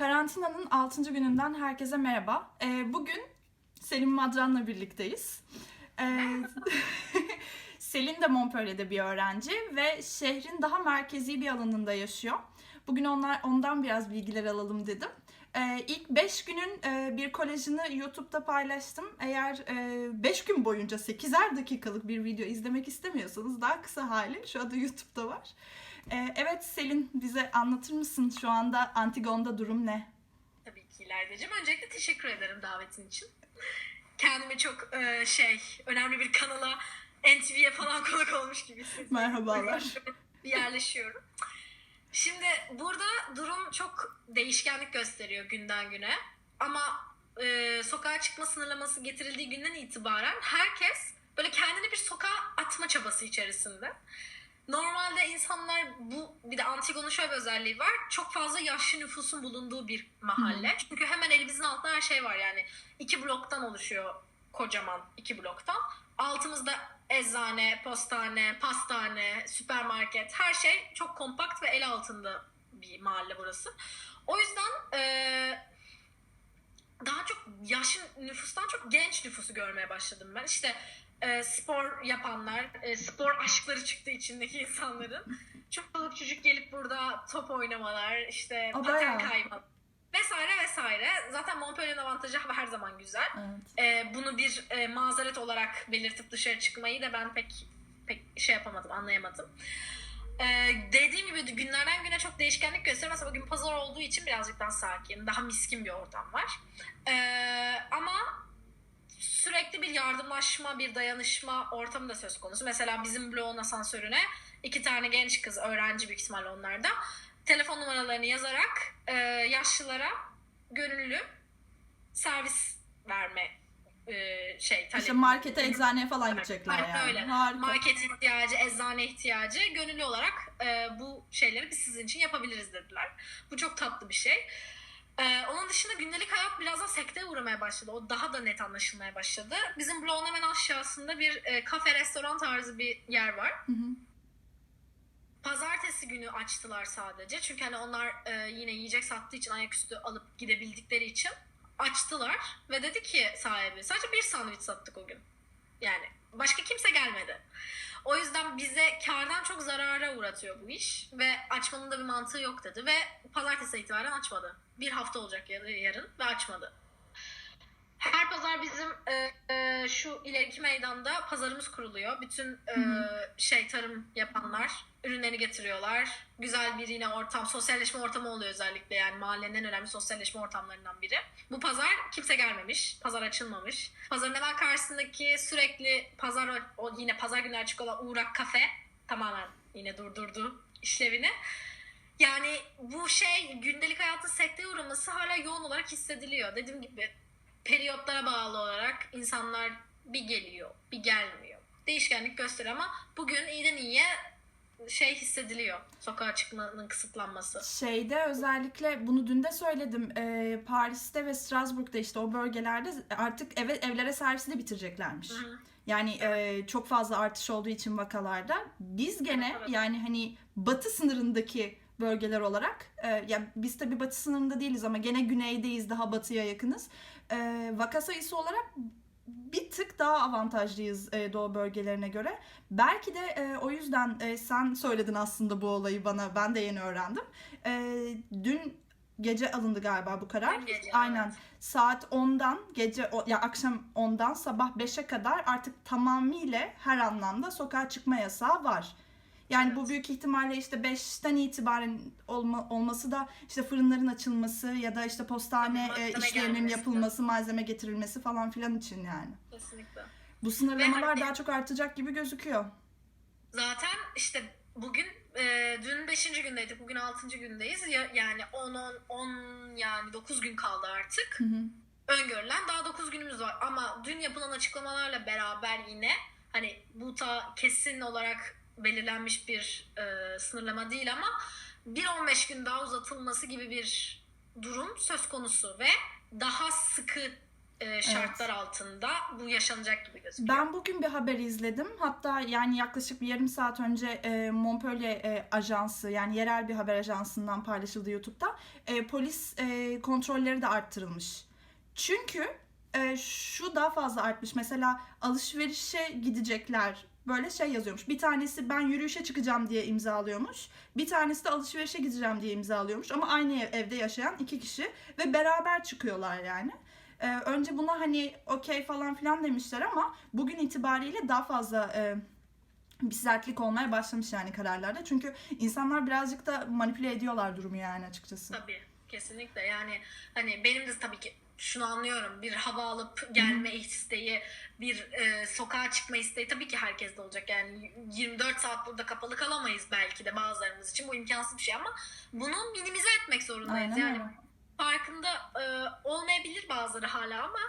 Karantinanın 6. gününden herkese merhaba. Ee, bugün Selim Madran'la birlikteyiz. Ee, Selin de Montpellier'de bir öğrenci ve şehrin daha merkezi bir alanında yaşıyor. Bugün onlar ondan biraz bilgiler alalım dedim. Ee, ilk 5 günün e, bir kolajını YouTube'da paylaştım. Eğer 5 gün boyunca 8'er dakikalık bir video izlemek istemiyorsanız daha kısa hali şu anda YouTube'da var. Ee, evet Selin bize anlatır mısın şu anda Antigone'da durum ne? Tabii ki İlayda'cığım. Öncelikle teşekkür ederim davetin için. Kendimi çok e, şey, önemli bir kanala, NTV'ye falan konuk olmuş gibi hissediyorum. Merhabalar. Yerleşiyorum. Şimdi burada durum çok değişkenlik gösteriyor günden güne. Ama e, sokağa çıkma sınırlaması getirildiği günden itibaren herkes böyle kendini bir sokağa atma çabası içerisinde. Normalde insanlar bu bir de Antigone'un şöyle bir özelliği var. Çok fazla yaşlı nüfusun bulunduğu bir mahalle. Çünkü hemen elimizin altında her şey var yani. iki bloktan oluşuyor kocaman iki bloktan. Altımızda eczane, postane, pastane, süpermarket her şey çok kompakt ve el altında bir mahalle burası. O yüzden eee, daha çok yaşlı nüfustan çok genç nüfusu görmeye başladım ben. İşte e, spor yapanlar, e, spor aşkları çıktı içindeki insanların. Çocuk çocuk gelip burada top oynamalar, işte O paten bayağı. kayma vesaire vesaire. Zaten Montpellier'in avantajı her zaman güzel. Evet. E, bunu bir e, mazeret olarak belirtip dışarı çıkmayı da ben pek pek şey yapamadım, anlayamadım. E, dediğim gibi günlerden güne çok değişkenlik gösteriyor. Mesela bugün pazar olduğu için birazcık daha sakin, daha miskin bir ortam var. E, ama sürekli bir yardımlaşma, bir dayanışma ortamı da söz konusu. Mesela bizim bloğun asansörüne iki tane genç kız, öğrenci büyük ihtimalle onlar da, telefon numaralarını yazarak e, yaşlılara gönüllü servis verme e, şey İşte talebi. markete, eczaneye falan gidecekler Aynen yani. öyle. Harika. Market ihtiyacı, eczane ihtiyacı gönüllü olarak e, bu şeyleri biz sizin için yapabiliriz dediler. Bu çok tatlı bir şey. E, onun dışında gündelik hayat biraz da sekteye uğramaya başladı. O daha da net anlaşılmaya başladı. Bizim bloğun hemen aşağısında bir e, kafe, restoran tarzı bir yer var. Hı hı. Pazartesi günü açtılar sadece. Çünkü hani onlar e, yine yiyecek sattığı için ayaküstü alıp gidebildikleri için açtılar ve dedi ki sahibi sadece bir sandviç sattık o gün. Yani başka kimse gelmedi. O yüzden bize kardan çok zarara uğratıyor bu iş ve açmanın da bir mantığı yok dedi ve pazartesi itibaren açmadı. Bir hafta olacak yar- yarın ve açmadı. Pazar bizim e, e, şu ileriki meydanda pazarımız kuruluyor. Bütün e, şey tarım yapanlar ürünlerini getiriyorlar. Güzel bir yine ortam, sosyalleşme ortamı oluyor özellikle yani mahallenin en önemli sosyalleşme ortamlarından biri. Bu pazar kimse gelmemiş, pazar açılmamış. Pazarın hemen karşısındaki sürekli pazar, o yine pazar günü açık olan Uğrak Kafe tamamen yine durdurdu işlevini. Yani bu şey gündelik hayatın sekteye uğraması hala yoğun olarak hissediliyor. Dediğim gibi periyotlara bağlı olarak insanlar bir geliyor, bir gelmiyor. Değişkenlik gösteriyor ama bugün iyiden iyiye şey hissediliyor. Sokağa çıkmanın kısıtlanması. Şeyde özellikle bunu dün de söyledim. Ee, Paris'te ve Strasbourg'da işte o bölgelerde artık eve, evlere servisi de bitireceklermiş. Hı hı. Yani e, çok fazla artış olduğu için vakalarda biz gene Evet, evet. yani hani batı sınırındaki bölgeler olarak e, ya biz tabii batı sınırında değiliz ama gene güneydeyiz daha batıya yakınız. E, vaka sayısı olarak bir tık daha avantajlıyız e, doğu bölgelerine göre. Belki de e, o yüzden e, sen söyledin aslında bu olayı bana. Ben de yeni öğrendim. E, dün gece alındı galiba bu karar. Dün gece, Aynen. evet. Saat 10'dan gece ya akşam 10'dan sabah 5'e kadar artık tamamıyla her anlamda sokağa çıkma yasağı var. Yani bu Evet. büyük ihtimalle işte 5'ten itibaren olma, olması da işte fırınların açılması ya da işte postane e, işlerinin gelmesi. yapılması, malzeme getirilmesi falan filan için yani. Kesinlikle. Bu sınırlamalar hani- daha çok artacak gibi gözüküyor. Zaten işte bugün e, dün 5. gündeydik. Bugün 6. gündeyiz. Ya, yani 10, 10, 10 yani 9 gün kaldı artık. Hı hı. öngörülen daha 9 günümüz var ama dün yapılan açıklamalarla beraber yine hani bu ta kesin olarak belirlenmiş bir e, sınırlama değil ama bir 15 gün daha uzatılması gibi bir durum söz konusu ve daha sıkı e, şartlar altında bu yaşanacak gibi gözüküyor. Ben bugün bir haber izledim. Hatta yani yaklaşık bir yarım saat önce e, Montpellier e, ajansı yani yerel bir haber ajansından paylaşıldı YouTube'da. E, polis e, kontrolleri de arttırılmış. Çünkü e, şu daha fazla artmış. Mesela alışverişe gidecekler böyle şey yazıyormuş. Bir tanesi ben yürüyüşe çıkacağım diye imzalıyormuş. Bir tanesi de alışverişe gideceğim diye imzalıyormuş. Ama aynı ev- evde yaşayan iki kişi ve beraber çıkıyorlar yani. Ee, önce buna hani okey falan filan demişler ama bugün itibariyle daha fazla e, bir sertlik olmaya başlamış yani kararlarda. Çünkü insanlar birazcık da manipüle ediyorlar durumu yani açıkçası. Tabii kesinlikle yani hani benim de tabii ki şunu anlıyorum bir hava alıp gelme isteği bir e, sokağa çıkma isteği tabii ki herkeste olacak yani 24 saat burada kapalı kalamayız belki de bazılarımız için bu imkansız bir şey ama bunu minimize etmek zorundayız Aynen yani farkında e, olmayabilir bazıları hala ama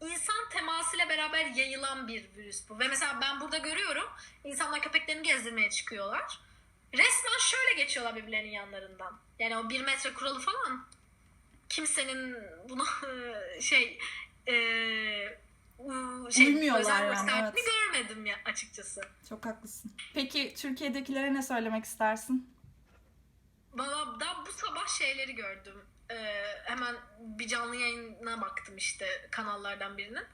insan temasıyla beraber yayılan bir virüs bu. Ve mesela ben burada görüyorum insanlar köpeklerini gezdirmeye çıkıyorlar. Resmen şöyle geçiyorlar birbirlerinin yanlarından. Yani o bir metre kuralı falan kimsenin bunu şey e, şey Uymuyorlar yani, evet. görmedim ya açıkçası. Çok haklısın. Peki Türkiye'dekilere ne söylemek istersin? Valla daha bu sabah şeyleri gördüm. Ee, hemen bir canlı yayına baktım işte kanallardan birinin.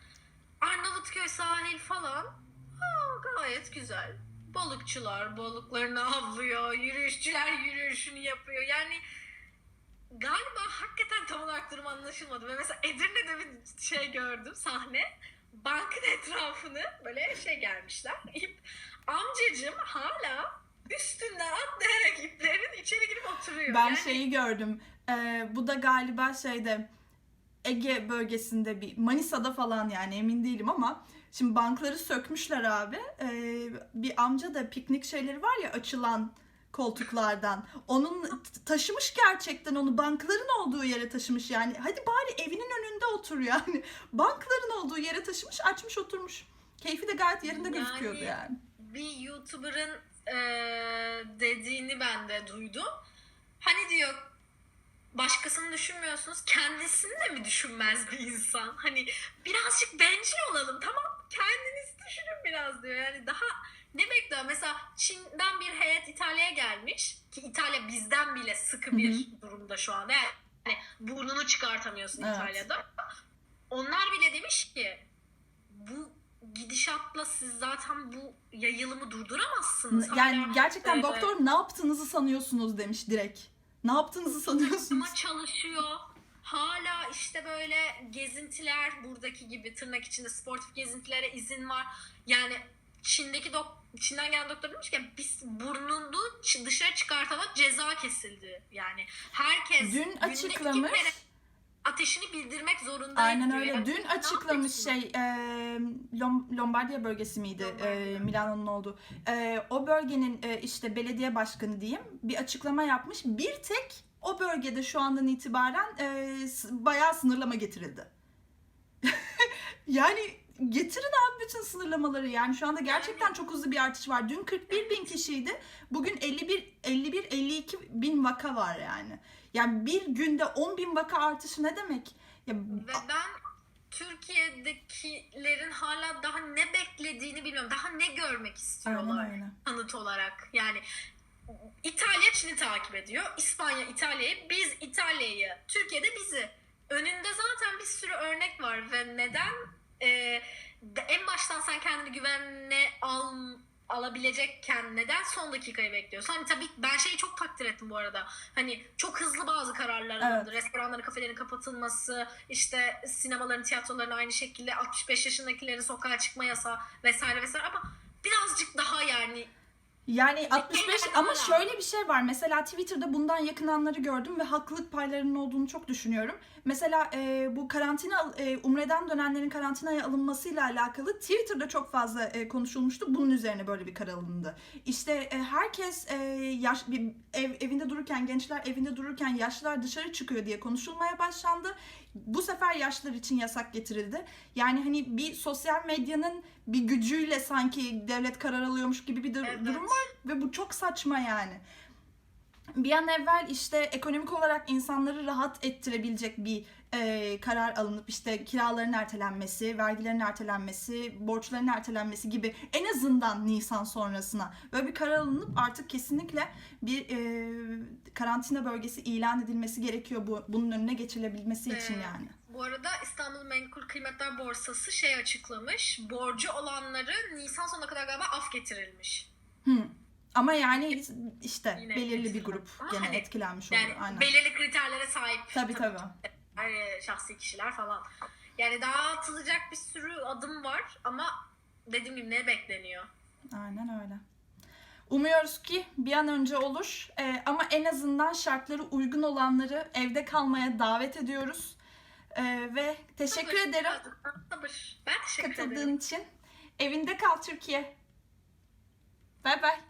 Arnavutköy sahil falan. Aa, gayet güzel. Balıkçılar balıklarını avlıyor. Yürüyüşçüler yürüyüşünü yapıyor. Yani galiba hakikaten tam olarak durum anlaşılmadı. Ve mesela Edirne'de bir şey gördüm sahne. Bankın etrafını böyle şey gelmişler. İp. Amcacım hala üstünden atlayarak iplerin içeri girip oturuyor. Ben Yani şeyi gördüm. Ee, bu da galiba şeyde Ege bölgesinde bir Manisa'da falan yani emin değilim ama şimdi bankları sökmüşler abi. Ee, bir amca da piknik şeyleri var ya açılan koltuklardan. Onun taşımış gerçekten onu bankların olduğu yere taşımış yani. Hadi bari evinin önünde otur yani. Bankların olduğu yere taşımış, açmış oturmuş. Keyfi de gayet yerinde Yani- gözüküyordu yani. bir YouTuber'ın eee, dediğini ben de duydum. Hani diyor başkasını düşünmüyorsunuz kendisini de mi düşünmez bir insan? Hani birazcık bencil olalım tamam kendiniz düşünün biraz diyor. Yani daha? Mesela Çin'den bir heyet İtalya'ya gelmiş ki İtalya bizden bile sıkı bir durumda şu anda. Yani burnunu çıkartamıyorsun Evet. İtalya'da. Onlar bile demiş ki bu gidişatla siz zaten bu yayılımı durduramazsınız. Yani Hala, gerçekten e, doktor ne yaptığınızı sanıyorsunuz demiş direkt. Ne yaptığınızı sanıyorsunuz? ama çalışıyor. Hala işte böyle gezintiler buradaki gibi tırnak içinde sportif gezintilere izin var. Yani Çin'deki dok Çin'den gelen doktor demiş ki biz burnunu dışarı çıkartana ceza kesildi. Yani herkes Dün açıklamış. ateşini bildirmek zorundaydı. Aynen öyle. Yani Dün açıklamış şey e, Lom- Lombardiya bölgesi miydi? Lombardiya. E, Milano'nun olduğu. E, o bölgenin e, işte belediye başkanı diyeyim bir açıklama yapmış. Bir tek o bölgede şu andan itibaren e, bayağı sınırlama getirildi. yani getirin bütün sınırlamaları yani şu anda gerçekten çok hızlı bir artış var. Dün 41 bin kişiydi. Bugün 51 51 52 bin vaka var yani. Yani bir günde 10 bin vaka artışı ne demek? Ya Ve ben Türkiye'dekilerin hala daha ne beklediğini bilmiyorum. Daha ne görmek istiyorlar Aynen öyle. kanıt olarak. Yani İtalya Çin'i takip ediyor. İspanya İtalya'yı, biz İtalya'yı, Türkiye'de bizi. Önünde zaten bir sürü örnek var ve neden e, en baştan sen kendini güvenle al alabilecekken neden son dakikayı bekliyorsun? Hani tabii ben şeyi çok takdir ettim bu arada. Hani çok hızlı bazı kararlar Evet. alındı. Restoranların, kafelerin kapatılması, işte sinemaların, tiyatroların aynı şekilde 65 yaşındakilerin sokağa çıkma yasağı vesaire vesaire ama birazcık daha yani Yani 65 ama şöyle bir şey var. Mesela Twitter'da bundan yakınanları gördüm ve haklılık paylarının olduğunu çok düşünüyorum. Mesela e, bu karantina e, Umre'den dönenlerin karantinaya alınmasıyla alakalı Twitter'da çok fazla e, konuşulmuştu. Bunun üzerine böyle bir karar alındı. İşte e, herkes e, yaş bir ev, evinde dururken gençler evinde dururken yaşlılar dışarı çıkıyor diye konuşulmaya başlandı. Bu sefer yaşlılar için yasak getirildi. Yani hani bir sosyal medyanın bir gücüyle sanki devlet karar alıyormuş gibi bir dur- Evet. durum var ve bu çok saçma yani. Bir an evvel işte ekonomik olarak insanları rahat ettirebilecek bir e, karar alınıp işte kiraların ertelenmesi, vergilerin ertelenmesi, borçların ertelenmesi gibi en azından Nisan sonrasına böyle bir karar alınıp artık kesinlikle bir e, karantina bölgesi ilan edilmesi gerekiyor bu bunun önüne geçilebilmesi için Ee, yani. Bu arada İstanbul Menkul Kıymetler Borsası şey açıklamış. Borcu olanları Nisan sonuna kadar galiba af getirilmiş. Hı. Ama yani işte Yine belirli bir grup Ama gene hani etkilenmiş oluyor. Yani Aynen. belirli kriterlere sahip Tabii tabii. e, şahsi kişiler falan. Yani daha atılacak bir sürü adım var ama dediğim gibi ne bekleniyor? Aynen öyle. Umuyoruz ki bir an önce olur Ee, ama en azından şartları uygun olanları evde kalmaya davet ediyoruz. Ee, ve teşekkür Sabır, ederim Sabır. Ben teşekkür ederim. katıldığın için. Evinde kal Türkiye. Bay bay.